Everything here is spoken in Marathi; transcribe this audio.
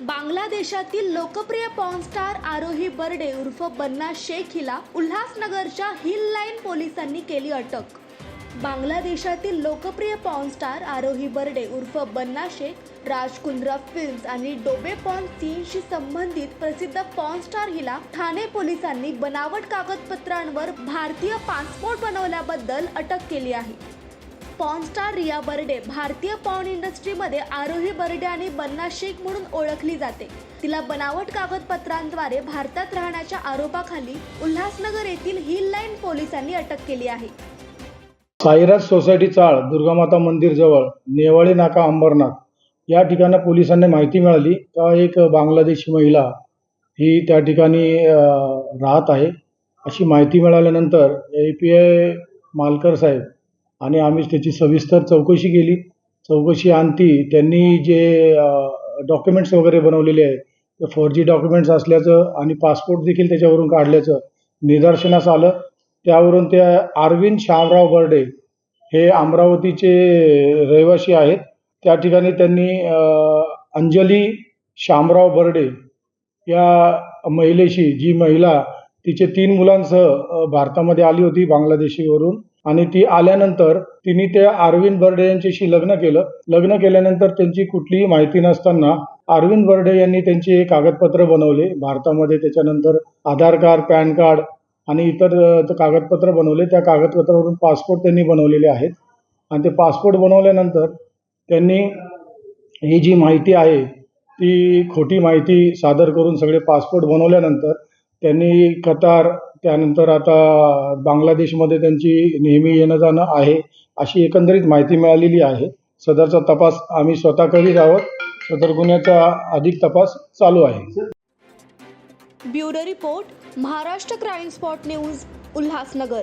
बांगलादेशातील लोकप्रिय पॉनस्टार आरोही बर्डे उर्फ बन्ना शेख हिला उल्हासनगरच्या हिल लाईन पोलिसांनी केली अटक. बांगलादेशातील लोकप्रिय पॉनस्टार आरोही बर्डे उर्फ बन्ना शेख राज कुंद्रा फिल्म्स आणि डोबे पॉन सीनशी संबंधित प्रसिद्ध पॉनस्टार हिला ठाणे पोलिसांनी बनावट कागदपत्रांवर भारतीय पासपोर्ट बनवल्याबद्दल अटक केली आहे. पॉन स्टार रिया बर्डे भारतीय पॉन इंडस्ट्रीमध्ये आरोही बर्डे आणि बन्ना शेख म्हणून ओळखली जाते. तिला बनावट कागदपत्रांद्वारे भारतात राहण्याच्या आरोपाखाली उल्हासनगर येथील हिल लाईन पोलिसांनी अटक केली आहे. साईराज सोसायटी चाळ दुर्गामाता मंदिर जवळ नेवाळी नाका अंबरनाथ या ठिकाणी पोलिसांना माहिती मिळाली. का एक बांगलादेशी महिला ही त्या ठिकाणी राहत आहे अशी माहिती मिळाल्यानंतर ए पी आय मालकर साहेब आणि आम्ही त्याची सविस्तर चौकशी केली. चौकशी अंती त्यांनी जे डॉक्युमेंट्स वगैरे बनवलेले आहे ते फोर जी डॉक्युमेंट्स असल्याचं आणि पासपोर्ट देखील त्याच्यावरून काढल्याचं निदर्शनास आलं. त्यावरून त्या अरविंद श्यामराव बर्डे हे अमरावतीचे रहिवासी आहेत. त्या ठिकाणी त्यांनी अंजली श्यामराव बर्डे या महिलेशी जी महिला तिचे तीन मुलांसह भारतामध्ये आली होती बांगलादेशीवरून आणि ती आल्यानंतर तिने त्या अरविंद बर्डे यांच्याशी लग्न केलं. लग्न केल्यानंतर त्यांची कुठलीही माहिती नसताना अरविंद बर्डे यांनी त्यांचे कागदपत्र बनवले. भारतामध्ये त्याच्यानंतर आधार कार्ड पॅन कार्ड आणि इतर कागदपत्र बनवले. त्या कागदपत्रावरून पासपोर्ट त्यांनी बनवलेले आहेत. आणि ते पासपोर्ट बनवल्यानंतर त्यांनी ही जी माहिती आहे ती खोटी माहिती सादर करून सगळे पासपोर्ट बनवल्यानंतर त्यांनी कतार त्यानंतर आता बांगलादेशमध्ये त्यांची नेहमी येणं जाणं आहे अशी एकंदरीत माहिती मिळालेली आहे. सदरचा तपास आम्ही स्वतः करीत आहोत सदर गुन्ह्याचा अधिक तपास चालू आहे. Bureau report Maharashtra crime spot news Ulhasnagar.